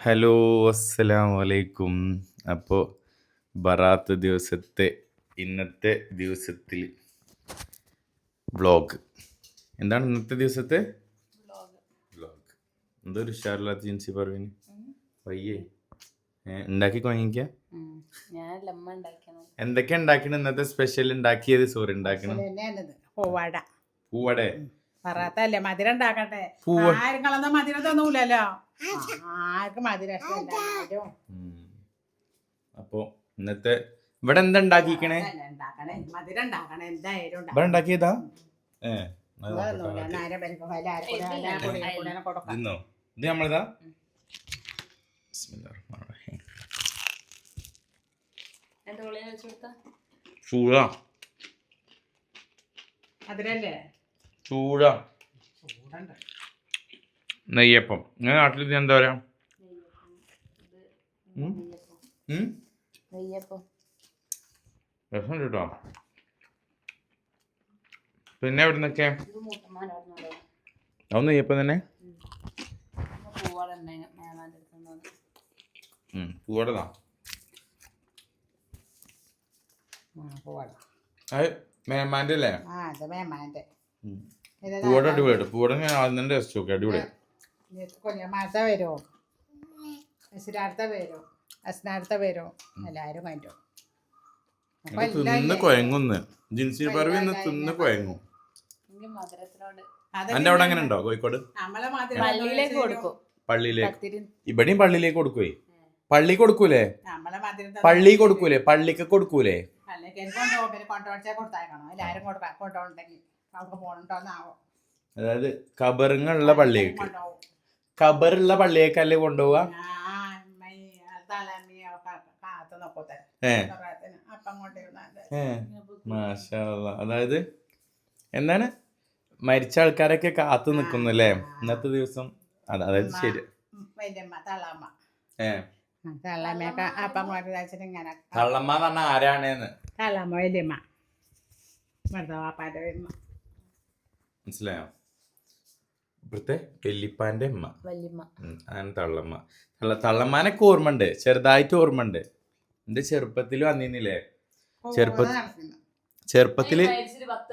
Hello അസ്സലാം വലൈക്കും അപ്പോൾ ബറാത്ത് ദിവസത്തെ ഇന്നത്തെ ദിവസത്തിൽ വ്ളോഗ് എന്താണ് ഇന്നത്തെ ദിവസത്തെ? വ്ളോഗ് ഒരു ഉഷാറില്ലാത്ത ജിൻസി പറവിന് പയ്യേ ഉണ്ടാക്കി ഉണ്ടാക്കണം എന്തൊക്കെ ഉണ്ടാക്കണ ഇന്നത്തെ സ്പെഷ്യൽ ഉണ്ടാക്കിയത് സോറി ഉണ്ടാക്കണം പൂവട. പൂവാട. പൂവടെ അല്ലേ മധുരം ഉണ്ടാക്കട്ടെ ആരും കളന്ന മധുരം തോന്നൂലല്ലോ? ആർക്കും മധുരം അപ്പോ ഇന്നത്തെ ഇവിടെ എന്താ ഉണ്ടാക്കിക്കണേ? ഉണ്ടാക്കണേ. മധുരം ഉണ്ടാക്കണേ. എന്തായാലും ഇവിടെ ഉണ്ടാക്കിയതാ? ഏ ഇത് നമ്മളിതാ? ചൂടാ. മധുരല്ലേ? ചൂടാ ചൂടുണ്ട്. നെയ്യപ്പം. ഞാൻ നാട്ടിൽ ഇത് എന്താ പറയാ? രസം കേട്ടോ പിന്നെ എവിടെ നിന്നൊക്കെ അത് നെയ്യപ്പം തന്നെ? പൂവാടതാ? മേമാന്റെ അല്ലേ ആ മേമാന്റെ പൂവട അടിപൊളിയായിട്ട്. പൂവട ഞാൻ ആദ്യം തന്നെ ടേസ്റ്റ് നോക്കി. അടിപൊളിയാണ് കുഞ്ഞമാത്ത വരും അസിനാർത്ത വരും അസിനാർത്ത വരും എല്ലാവരും കണ്ടു അപ്പൊ ഇത് തിന്ന് കുഴങ്ങുന്ന് ജിൻസി പറവി ഇന്ന് തിന്ന് കുഴങ്ങും എനിക്ക് അവിടെ അങ്ങനെ ഉണ്ടോ? കോഴിക്കോട്? പള്ളിയിലേക്ക് കൊടുക്കും. പള്ളിയിലേക്ക്? പത്തിരി ഇവിടെയും പള്ളിയിലേക്ക് കൊടുക്കുവേ? പള്ളി കൊടുക്കൂലേ? പള്ളി കൊടുക്കൂലേ? പള്ളിക്ക് കൊടുക്കൂലേ? കൊണ്ടുപോകും. അതായത് ഖബറുള്ള പള്ളിയേക്ക്. ഖബറുള്ള കബറുള്ള പള്ളിയേക്കല്ലേ കൊണ്ടുപോവാ. അതായത് എന്താണ്? മരിച്ച ആൾക്കാരൊക്കെ കാത്തു നിൽക്കുന്നു അല്ലേ ഇന്നത്തെ ദിവസം. അതായത് ശരി. തള്ളമ്മ. തള്ളമ്മയൊക്കെ അപ്പം ഇങ്ങനെ എന്ന് പറഞ്ഞാൽ ആരാണേന്ന് തള്ളമ്മ വല്യമ്മ. വെറുതെ വാപ്പാന്റെ വല്യമ്മ. മനസ്സിലായോ? ഇവിടുത്തെ വെല്ലിപ്പാന്റെ അമ്മ വല്യമ്മ ഉം, തള്ളമ്മ. തള്ള തള്ളമ്മാനൊക്കെ ഓർമ്മ ഉണ്ട് ചെറുതായിട്ട് ഓർമ്മ ഉണ്ട് എന്റെ ചെറുപ്പത്തിൽ അന്നിന്നില്ലേ ചെറുപ്പ-. ചെറുപ്പത്തിൽ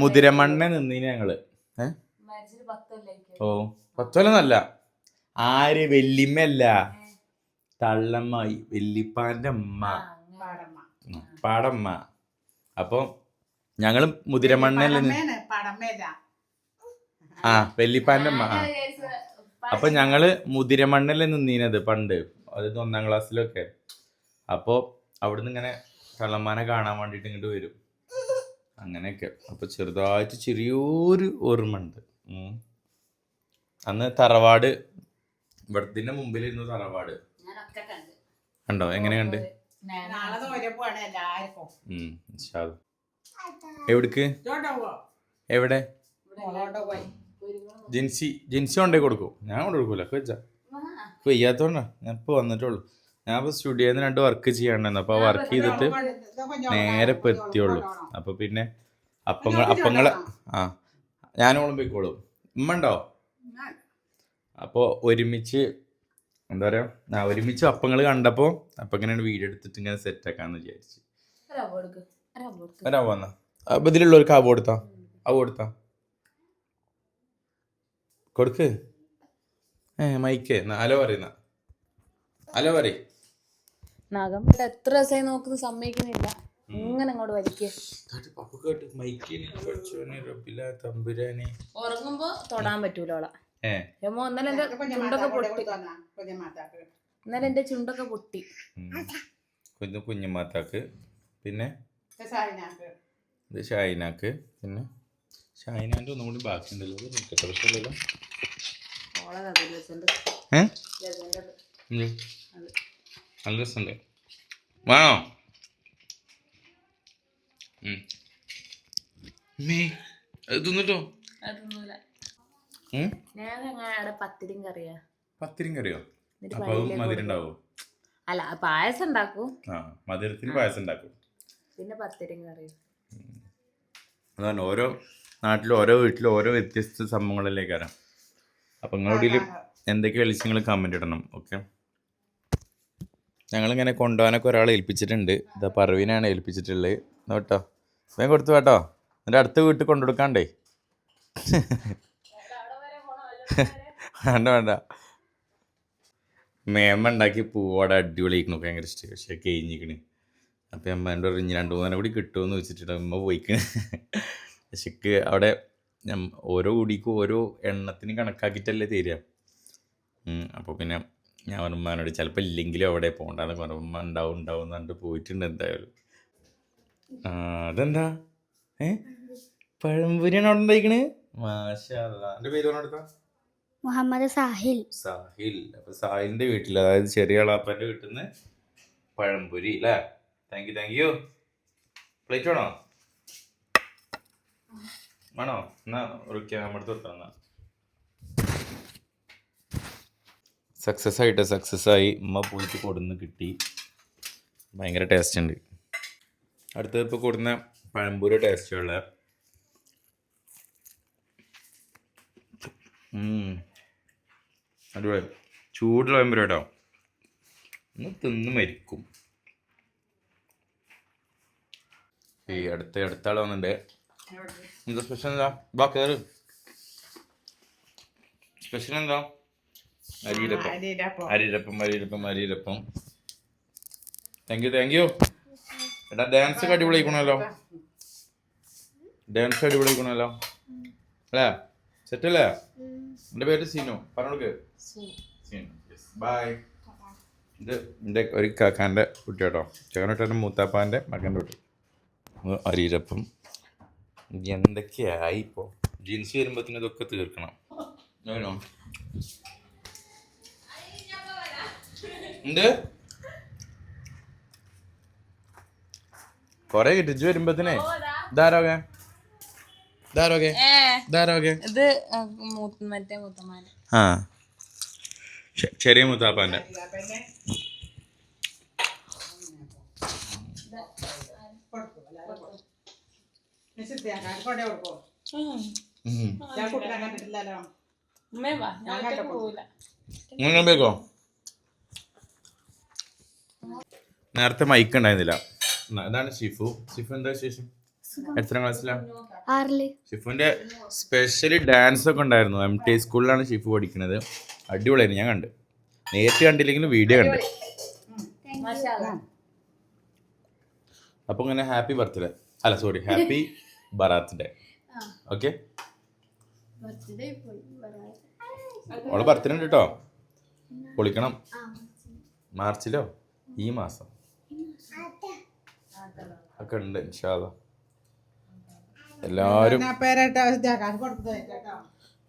മുതിരമണ്ണ നിന്നീന് ഞങ്ങൾ. ഏഹ് ഓ പത്തോലൊന്നല്ല ആര്? വെല്ലിമ്മല്ല തള്ളമ്മ വെല്ലിപ്പാന്റെ അമ്മ പാടമ്മ. പാടമ്മ. അപ്പൊ ഞങ്ങളും മുതിരമണ്ണല്ലേ ആ വെല്ലിപ്പാന്റെ അമ്മ ആ. അപ്പൊ ഞങ്ങൾ മുതിരമണ്ണിൽ നിന്നീനത് പണ്ട്. അതായത് ഒന്നാം ക്ലാസ്സിലൊക്കെ. അപ്പോ അവിടുന്ന് ഇങ്ങനെ കള്ളന്മാനെ കാണാൻ വേണ്ടിട്ട് ഇങ്ങോട്ട് വരും. അങ്ങനെയൊക്കെ. അപ്പൊ ചെറുതായിട്ട് ചെറിയൊരു ഓർമ്മ ഉണ്ട് ഉം. അന്ന് തറവാട് ഇവിടത്തിന്റെ മുമ്പിലിരുന്നു തറവാട്. കണ്ടോ? എങ്ങനെ കണ്ട്. എവിടേക്ക്? എവിടെ? ജിൻസി ജിൻസി കൊണ്ടേ കൊടുക്കും. ഞാൻ കൊണ്ട് കൊടുക്കൂല. വെച്ചാ ഇപ്പൊ വയ്യാത്തോണ്ടാ ഞാൻ ഇപ്പൊ വന്നിട്ടുള്ളൂ. ഞാൻ ഇപ്പൊ സ്റ്റുഡിയോയിൽ നിന്ന് രണ്ട് വർക്ക് ചെയ്യാണ്ടായിരുന്നു അപ്പൊ ആ വർക്ക് ചെയ്തിട്ട് നേരെ ഇപ്പൊ എത്തിയുള്ളൂ. അപ്പൊ പിന്നെ അപ്പങ്ങൾ അപ്പങ്ങളെ ആ. ഞാനോളും പോയിക്കോളും. ഉമ്മ ഉണ്ടോ? അപ്പോൾ ഒരുമിച്ച് എന്താ പറയാ? ആ ഒരുമിച്ച് അപ്പങ്ങൾ കണ്ടപ്പോ അപ്പൊ ഇങ്ങനെ വീഡിയോ എടുത്തിട്ട് ഇങ്ങനെ സെറ്റ് ആക്കാന്ന് വിചാരിച്ചു. അപ്പൊ ഇതിലുള്ളവർക്ക് അവ കൊടുത്താ അവ കൊടുത്താ കൊടുക്ക്. ഏ മൈക്ക്. ഹലോ പറയുന്ന ഹലോ പറയ. നാഗം. എത്ര ദിവസമായി നോക്കുന്നു സമ്മതിക്കുന്നില്ല. ഇങ്ങനെ അങ്ങോട്ട് വലിക്കുക ഉറങ്ങുമ്പോ തൊടാൻ പറ്റൂലോള ഓളെ. ഏ. രമോ ഇന്നലെ എന്റെ ചുണ്ടൊക്കെ പൊട്ടി. കുഞ്ഞമാത്താക്ക് ഇന്നലെ എന്റെ ചുണ്ടൊക്കെ പൊട്ടി. കുഞ്ഞു കുഞ്ഞുമാത്താക്ക് പിന്നെ? ഇത് ഷായിനാക്ക് പിന്നെ? ഷായിനാന്റെ ഒന്നും കൂടി ബാക്കിയുണ്ടല്ലോ. പ്രശ്നമില്ലല്ലോ ഓളെ കഥ രസമുണ്ട് ഏ രസമുണ്ട് എന്ത്? അത് നല്ല രസമുണ്ട് വേണോ? തിന്നിട്ടോ? പത്തിരിയും കറിയാ. അപ്പൊ മധുരം ഉണ്ടാവോ? അല്ല പായസം ഉണ്ടാക്കും. ആ മധുരത്തിന് പായസം ഉണ്ടാക്കും. പിന്നെ പത്തിരിയും കറിയും. അതാണ് ഓരോ നാട്ടിലും ഓരോ വീട്ടിലും ഓരോ വ്യത്യസ്ത സംഭവങ്ങളിലേക്കാണ് അപ്പം നിങ്ങളുടെ എന്തൊക്കെ വിളിച്ച് നിങ്ങൾ കമന്റ് ഇടണം ഓക്കെ ഞങ്ങളിങ്ങനെ കൊണ്ടുപോകാനൊക്കെ ഒരാളെ ഏൽപ്പിച്ചിട്ടുണ്ട്. ഇതാ പറവീനാണ് ഏൽപ്പിച്ചിട്ടുള്ളത്. കേട്ടോ. വേഗം കൊടുത്തു കേട്ടോ. എന്റെ അടുത്ത വീട്ടിൽ കൊണ്ടുകൊടുക്കാണ്ടേ. വേണ്ട വേണ്ട. മേമ ഉണ്ടാക്കി പൂവോടെ അടിപൊളിയാക്കണു ഭയങ്കര ഇഷ്ടം പക്ഷേ കഴിഞ്ഞിക്കണ് അപ്പം അമ്മ എന്റെ പറഞ്ഞു രണ്ട് മൂന്നെണ്ണം കൂടി കിട്ടുമെന്ന് വെച്ചിട്ട് അമ്മ പോയിക്കണ്. പക്ഷേക്ക് അവിടെ ഞം- ഓരോ കുടിക്കും ഓരോ എണ്ണത്തിന് കണക്കാക്കിയിട്ടല്ലേ തരിക. അപ്പോൾ പിന്നെ ഞാൻ ഉമ്മാനോട് ചിലപ്പോൾ ഇല്ലെങ്കിലും അവിടെ പോകണ്ടെന്ന് പറഞ്ഞു. ഉമ്മ ഉണ്ടാവും ഉണ്ടാവും എന്ന് പറഞ്ഞിട്ട് പോയിട്ടുണ്ട് എന്തായാലും. അതെന്താ? ഏ? പഴംപൊരിയാണ് അവിടെ ഉണ്ടായിക്കണ്? മാഷാ എന്റെ പേര് മുഹമ്മദ് സാഹിൽ. സാഹിൽ. അപ്പൊ സാഹിലിന്റെ വീട്ടിൽ അതായത് ചെറിയ അളാപ്പന്റെ വീട്ടിൽ നിന്ന് പഴംപൊരി അല്ലേ thank you thank you plate വേണോ? വേണോ? എന്നാ റുക്കിയ നമ്മുടെ എന്നാ. സക്സസ് ആയിട്ട് സക്സസ് ആയി ഉമ്മ പോയിട്ട് കൊടുന്ന് കിട്ടി. ഭയങ്കര ടേസ്റ്റ് ഉണ്ട്. അടുത്തത് ഇപ്പോൾ കൊടുന്ന പഴംപൊരി ടേസ്റ്റുള്ള അടിപൊളി. ചൂടുള്ള പഴംപൊരി കേട്ടോ. ഒന്ന് തിന്ന് മരിക്കും. ഈ അടുത്ത അടുത്ത ആൾ വന്നിട്ടുണ്ട് എന്താ സ്പെഷ്യൽ എന്താ ബാ കയറ് സ്പെഷ്യൽ എന്താ അരിയിലപ്പം അരിയിലപ്പം. അരിയിലപ്പം അരിയിലപ്പം താങ്ക് യു താങ്ക് യു എടാ ഡാൻസ് ഒക്കെ അടിപൊളിയാക്കണമല്ലോ ഡാൻസ് അടിപൊളിയാക്കണമല്ലോ അല്ലേ? സെറ്റ് അല്ലേ? എന്റെ പേര് സീനു. പറഞ്ഞോൾക്ക് സീനു. ബൈ ഇത് എന്റെ ഒരു കാക്കാന്റെ കുട്ടി കേട്ടോ. ചേട്ടന്റെ മൂത്താപ്പാന്റെ മകന്റെ കുട്ടി. അരിയിരപ്പം അരിയിലപ്പം എന്തൊക്കെയായി ഇപ്പോൾ ജീൻസ് വരുമ്പോഴത്തേനും ഇതൊക്കെ തീർക്കണം. എന്ത് കൊറേ കിട്ടിച്ചു വരുമ്പോഴത്തേനെ ധാരോകെ ധാരോകെ ധാരോകെ ഇത് മറ്റേ മൂത്തമാരെ ആ. ചെറിയ മുത്താപ്പാന്റെ പിന്നെ കൊടുക്കും എല്ലാവരും കൊടുക്കും. നിശ്ചിതയാക്കാൻ കൊണ്ടേ കൊടുക്കോ ഞാൻ കുട്ടിനെ കണ്ടിട്ടില്ലല്ലോ ഉമ്മേ വാ ഞാൻ ഒറ്റയ്ക്ക് പോവില്ല നിങ്ങൾ നേരത്തെ മൈക്ക് ഉണ്ടായിരുന്നില്ല. ഇതാണ് ഷിഫു. ഷിഫു എന്താ വിശേഷം? എത്ര ക്ലാസ്സിലാണ് ഷിഫുവിന്റെ സ്പെഷ്യലി ഡാൻസ് ഒക്കെ ഉണ്ടായിരുന്നു. എം ടി സ്കൂളിലാണ് ഷിഫു പഠിക്കുന്നത്. അടിപൊളിയായിരുന്നു ഞാൻ കണ്ട്. നേരിട്ട് കണ്ടില്ലെങ്കിലും വീഡിയോ കണ്ട്. അപ്പൊ ഇങ്ങനെ ഹാപ്പി ബർത്ത്ഡേ അല്ല sorry happy birthday okay? ഓളെ ബർത്ത്ഡേ ഉണ്ട് കേട്ടോ പൊളിക്കണം. മാർച്ചിലോ. ഈ മാസം. ഒക്കെ ഉണ്ട് ഇൻഷാല്ല എല്ലാരും എല്ലാവരും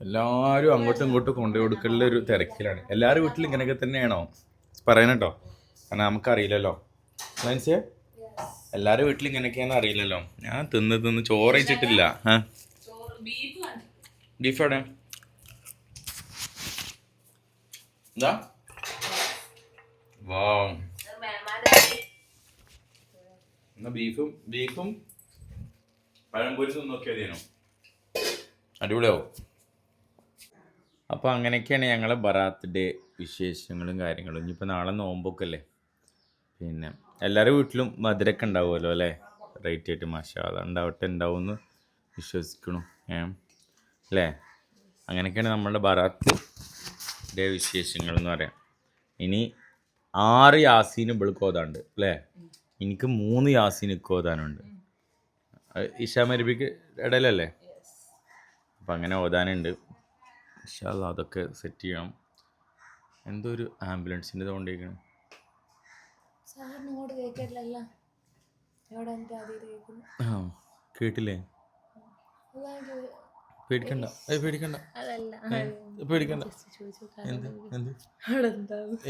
എല്ലാരും അങ്ങോട്ടും ഇങ്ങോട്ടും കൊണ്ടു കൊടുക്കലുള്ള ഒരു തിരക്കിലാണ്. എല്ലാവരും വീട്ടിലും ഇങ്ങനെയൊക്കെ തന്നെയാണോ? പറയണട്ടോ കാരണം നമുക്കറിയില്ലല്ലോ. മനസ്സിലെ എല്ലാവരും വീട്ടിൽ ഇങ്ങനെയൊക്കെയാണെന്ന് അറിയില്ലല്ലോ. ഞാൻ തിന്ന് തിന്ന് ചോറ് വെച്ചിട്ടില്ല ബീഫ് എവിടെ? എന്താ വാ എന്നാ ബീഫും ബീഫും പഴംപൊരി നോക്കിയാൽ അടിപൊളിയാവും. അപ്പോൾ അങ്ങനെയൊക്കെയാണ് ഞങ്ങളെ ബറാത്ത് ഡേ വിശേഷങ്ങളും കാര്യങ്ങളും. ഇനിയിപ്പോൾ നാളെ നോമ്പൊക്കെ അല്ലേ പിന്നെ എല്ലാവരുടെ വീട്ടിലും മധുരമൊക്കെ ഉണ്ടാവുമല്ലോ അല്ലേ? റേറ്റ് ആയിട്ട് മാഷാ ഉണ്ടാവട്ടെ ഉണ്ടാവും എന്ന് വിശ്വസിക്കണു. ഏ? അല്ലേ? അങ്ങനെയൊക്കെയാണ് നമ്മളുടെ ബറാത്ത് വിശേഷങ്ങൾ എന്ന് പറയാം. ഇനി ആറ് യാസീന് ഇവൾക്ക് ഓതാണ്ട് അല്ലേ? എനിക്ക് മൂന്ന് യാസീൻ ഇക്ക് ഓതാനുണ്ട് അത് ഇഷാ മരുബിക്ക് ഇടയിലല്ലേ? അപ്പം അങ്ങനെ ഓതാനുണ്ട്. ഇഷാ അതൊക്കെ സെറ്റ് ചെയ്യണം. എന്തോ ഒരു ആംബുലൻസിന്റെ തോണ്ടിരിക്കണം സാറിന് ഇങ്ങോട്ട് കേൾക്കില്ലല്ല എവിടെ എന്റെ ആദ്യം കേൾക്കുന്നു? ആ കേട്ടില്ലേ? പേടിക്കണ്ട. പേടിക്കണ്ട. പേടിക്കണ്ട.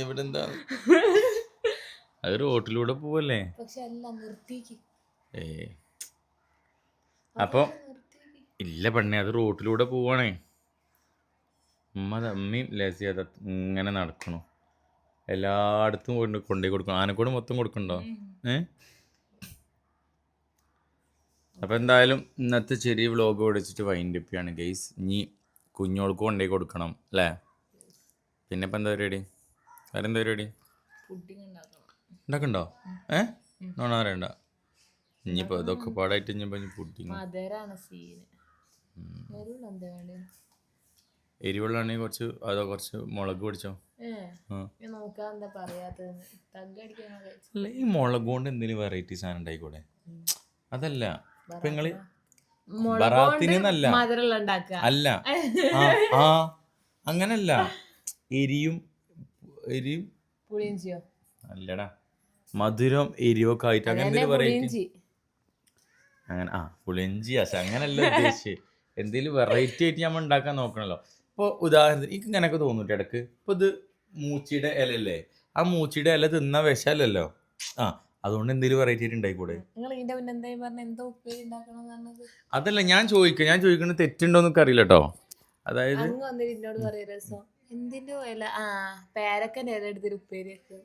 എവിടെ എന്താ? അത് റോട്ടിലൂടെ പോവല്ലേ? ഏ. അപ്പൊ ഇല്ല പെണ്ണെ അത് റോട്ടിലൂടെ പോവാണേ. ഉമ്മ തമ്മി ലേസിയാത ഇങ്ങനെ നടക്കണു. എല്ലായിടത്തും കൊണ്ട് കൊണ്ടേ കൊടുക്കണം ആനക്കൂടെ മൊത്തം കൊടുക്കണ്ടോ? ഏ? അപ്പോൾ എന്തായാലും ഇന്നത്തെ ചെറിയ വ്ലോഗ് ഓടിച്ചിട്ട് വൈൻഡ് അപ്പിയാണ് ഗെയ്സ് ഇനി കുഞ്ഞോൾക്ക് കൊണ്ടേ കൊടുക്കണം അല്ലേ? പിന്നെ ഇപ്പം എന്താ പരിപാടി? വേറെ എന്താ പരിപാടി? ഉണ്ടാക്കണം. ഉണ്ടാക്കണ്ടോ? ഏ? നോണ പറയണ്ട. ഇനിയിപ്പോ ഇതൊക്കെ പാടായിട്ട് ഇനിയിപ്പോ ഇനി പുഡിങ് മധുരാണ് സീന് എരിവുള്ള എന്താ എരിവെള്ളാണെങ്കിൽ കുറച്ച് അതോ കുറച്ച് മുളക് പൊടിച്ചോ? അല്ല ഈ മുളക് കൊണ്ട് എന്തെങ്കിലും വെറൈറ്റി സാധനം ഉണ്ടായിക്കൂടെ? അതല്ല. ഇപ്പൊ നിങ്ങൾ ബറാത്തിന് എന്നല്ല. അല്ല. ആ അങ്ങനല്ല. എരിയും എരിയും അല്ലടാ. മധുരം എരിവൊക്കെ ആയിട്ട് അങ്ങനെ എന്തെങ്കിലും വെറൈറ്റി അങ്ങനെ ആ പുളിഞ്ചി അശ അങ്ങനല്ല ഉദ്ദേശിച്ച് എന്തെങ്കിലും വെറൈറ്റി ആയിട്ട് നമ്മൾ ഉണ്ടാക്കാൻ നോക്കണല്ലോ. ഇപ്പോൾ ഉദാഹരണത്തിന് എനിക്ക് ഇങ്ങനെയൊക്കെ തോന്നിട്ട് ഇടയ്ക്ക്. ഇപ്പോൾ ഇത് മൂച്ചിയുടെ ഇലല്ലേ ആ മൂച്ചിയുടെ ഇല തിന്ന വിഷമല്ലല്ലോ ആ അതുകൊണ്ട് എന്തെങ്കിലും വെറൈറ്റി ആയിട്ട് ഉണ്ടായിക്കൂടെ അതല്ല ഞാൻ ചോദിക്കും ഞാൻ ചോദിക്കുന്നത് തെറ്റുണ്ടോ എന്നൊക്കെ അറിയില്ല കേട്ടോ അതായത്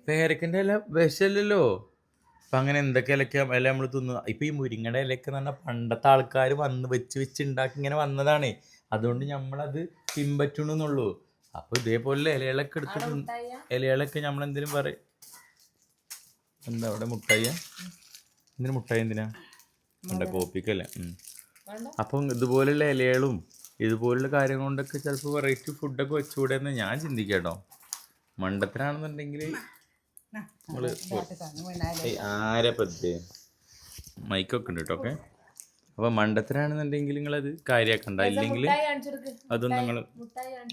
പേരക്കന്റെ ഇല വിഷമല്ലല്ലോ അപ്പം അങ്ങനെ എന്തൊക്കെ ഇലക്ക ഇല നമ്മൾ തിന്നു. ഇപ്പൊ ഈ മുരിങ്ങയുടെ ഇലയൊക്കെ എന്ന് പറഞ്ഞാൽ പണ്ടത്തെ ആൾക്കാർ വന്ന് വെച്ച് വെച്ച് ഉണ്ടാക്കി ഇങ്ങനെ വന്നതാണ്. അതുകൊണ്ട് നമ്മളത് പിൻപറ്റണമെന്നുള്ളൂ അപ്പോൾ ഇതേപോലെ ഇലകളൊക്കെ എടുത്തിട്ട് ഇലകളൊക്കെ നമ്മൾ എന്തെങ്കിലും പറയും. എന്താ അവിടെ മുട്ടായ എന്തിനു മുട്ടായി എന്തിനാ? എന്താ കോപ്പിക്കല്ലേ അപ്പൊ ഇതുപോലുള്ള ഇലകളും ഇതുപോലുള്ള കാര്യം കൊണ്ടൊക്കെ ചിലപ്പോൾ വെറൈറ്റി ഫുഡൊക്കെ വെച്ചുകൂടെ എന്ന് ഞാൻ ചിന്തിക്കാട്ടോ. മണ്ടത്തിനാണെന്നുണ്ടെങ്കിൽ നമ്മൾ ആരെ പറ്റി മൈക്കൊക്കെ ഉണ്ട് കേട്ടോ ഓക്കെ അപ്പോൾ മണ്ടത്തിനാണെന്നുണ്ടെങ്കിൽ അത് കാര്യാക്കണ്ട. ഇല്ലെങ്കിൽ മുട്ടായി കാണിച്ചെടുക്ക്? അതും നിങ്ങൾ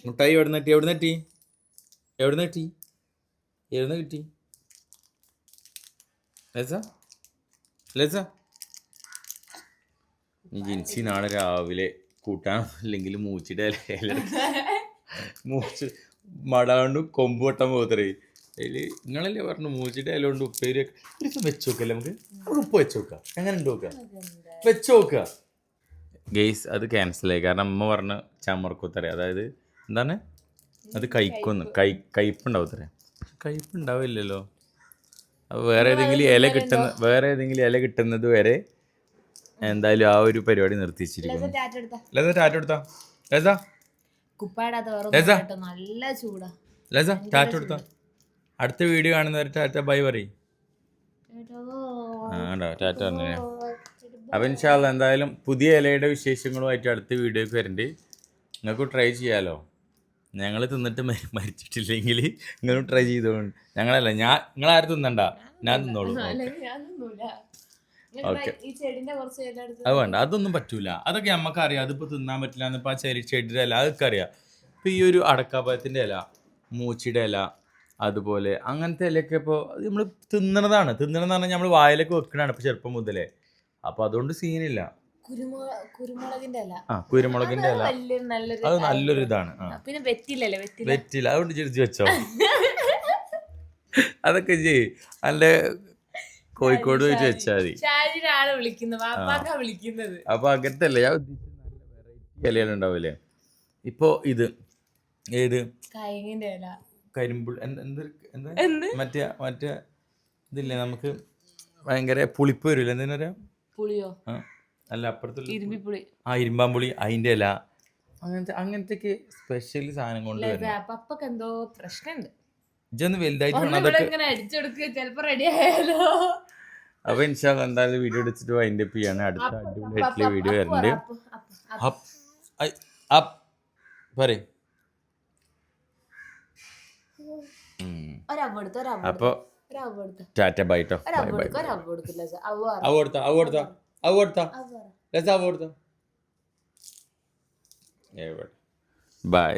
മുട്ടായി എവിടെ നെട്ടി എവിടെ നെട്ടി എവിടെ നെട്ടി എവിടെ കിട്ടി? ലസ? ലസ? ജിൻസി നാളെ രാവിലെ കൂട്ടാൻ അല്ലെങ്കിൽ എടുത്ത് മൂച്ച് മടാണ്ട് കൊമ്പ് വെട്ടാൻ പോകത്തറേ അതിൽ നിങ്ങളല്ലേ പറഞ്ഞു മൂച്ചിയുടെ ഇല കൊണ്ട് ഉപ്പേരി ഒക്കെ ഒരു ദിവസം വെച്ച് നോക്കല്ലേ നമുക്ക്? നമുക്ക് ഉപ്പ് വെച്ച് നോക്കാം. എങ്ങനെ ഉണ്ട് നോക്കാം? വെച്ച് നോക്കുക. ഗെയ്സ് അത് ക്യാൻസലായി കാരണം അമ്മ പറഞ്ഞ ചമർക്കുത്തറ അതായത് എന്താണ്? അത് കൈക്കൊന്ന് കൈ കയ്പുണ്ടാവും കയ്പുണ്ടാവില്ലല്ലോ കയ്പ് അപ്പോൾ വേറെ ഏതെങ്കിലും ഇല കിട്ടുന്ന വേറെ ഏതെങ്കിലും ഇല കിട്ടുന്നത് വരെ എന്തായാലും ആ ഒരു പരിപാടി നിർത്തിച്ചിരിക്കുന്നു. ലത ടാറ്റ എടുത്താ. ലത നല്ല ചൂടാ. ലത ടാറ്റ എടുത്താ. അടുത്ത വീഡിയോ കാണുന്നവരെ ടാറ്റ ബൈ പറയും. ആ ടാറ്റ പറഞ്ഞു അപ്പം ഇൻഷാല്ല എന്തായാലും പുതിയ ഇലയുടെ വിശേഷങ്ങളുമായിട്ട് അടുത്ത വീഡിയോയ്ക്ക് വരണ്ട്. നിങ്ങൾക്ക് ട്രൈ ചെയ്യാമല്ലോ ഞങ്ങൾ തിന്നിട്ട് മരിച്ചിട്ടില്ലെങ്കിൽ നിങ്ങളും ട്രൈ ചെയ്തോളൂ. ഞങ്ങളല്ല ഞാൻ നിങ്ങൾ ആര് തിന്നണ്ട ഞാൻ തിന്നോളൂ ഓക്കെ. അത് വേണ്ട. അതൊന്നും പറ്റൂല. അതൊക്കെ നമുക്ക് അറിയാം അതിപ്പോൾ തിന്നാൻ പറ്റില്ല എന്നിപ്പോൾ ആ ചെരി ചെടിയുടെ ഇല അതൊക്കെ അറിയാം ഇപ്പൊ ഈ ഒരു അടക്കാപ്പഴത്തിന്റെ ഇല മൂച്ചിയുടെ ഇല അതുപോലെ അങ്ങനത്തെ ഇലയൊക്കെ ഇപ്പോൾ നമ്മൾ തിന്നണതാണ്. തിന്നണമെന്ന് പറഞ്ഞാൽ നമ്മൾ വായിലൊക്കെ വെക്കണതാണ് ഇപ്പോൾ ചെറുപ്പം മുതലേ. അപ്പോൾ അതുകൊണ്ട് സീനില്ല. കുരുമുള കുരുമുളകിന്റെ അല്ല ആ ഇല. അത് നല്ലൊരു ഇതാണ് പിന്നെ വെറ്റിലല്ലേ വെറ്റില? വെറ്റില്ല അതുകൊണ്ട് ചിരിച്ച് വെച്ചോ? അതൊക്കെ ചെയ് അല്ലെ കോഴിക്കോട് പോയിട്ട് വെച്ചാൽ മതി. അപ്പൊ അങ്ങനത്തെ അല്ലേ ഞാൻ ഉദ്ദേശിച്ചത് നല്ല വെറൈറ്റി ഇലകളുണ്ടാവില്ലേ ഇപ്പോ ഇത് ഏത്? കയങ്ങിന്റെ ഇല. കരിമ്പുൾ എന്ത് എന്ത് എന്താ? എന്ത്? മറ്റേ മറ്റേ ഇതില്ലേ നമുക്ക് ഭയങ്കര പുളിപ്പ് വരില്ല എന്തിനാ പറയാ പുളിയോ? അല്ല അപ്പുറത്തുള്ള ഇരുമ്പിപ്പുളി. ആ ഇരുമ്പാമ്പുളി അതിന്റെ ഇല. അങ്ങനത്തെ അങ്ങനത്തെ സ്പെഷ്യൽ സാധനം കൊണ്ട് പപ്പക്ക് എന്തോ പ്രശ്നമുണ്ട്. ഇജൊന്ന് വലുതായിട്ട് അടിച്ചെടുക്കുക ചിലപ്പോ റെഡി ആയാലോ? അപ്പൊ ഇൻഷാ എന്തായാലും വീഡിയോ എടുത്തിട്ട് വൈൻഡ് അപ്പ് ചെയ്യാണ് അടുത്ത അടിപൊളിയായിട്ടുള്ള വീഡിയോ വരുന്നുണ്ട് പറയും. അപ്പൊ ടാറ്റ ബൈട്ടോ? ബൈ ഒരവ്വ് ബൈ. എടുക്ക ഒരവ്വ് എടുക്കില്ല അവ അവ കൊടുത്ത അവ കൊടുത്ത അവ കൊടുത്ത. അവ രസ അവ കൊടുത്ത. ബൈ.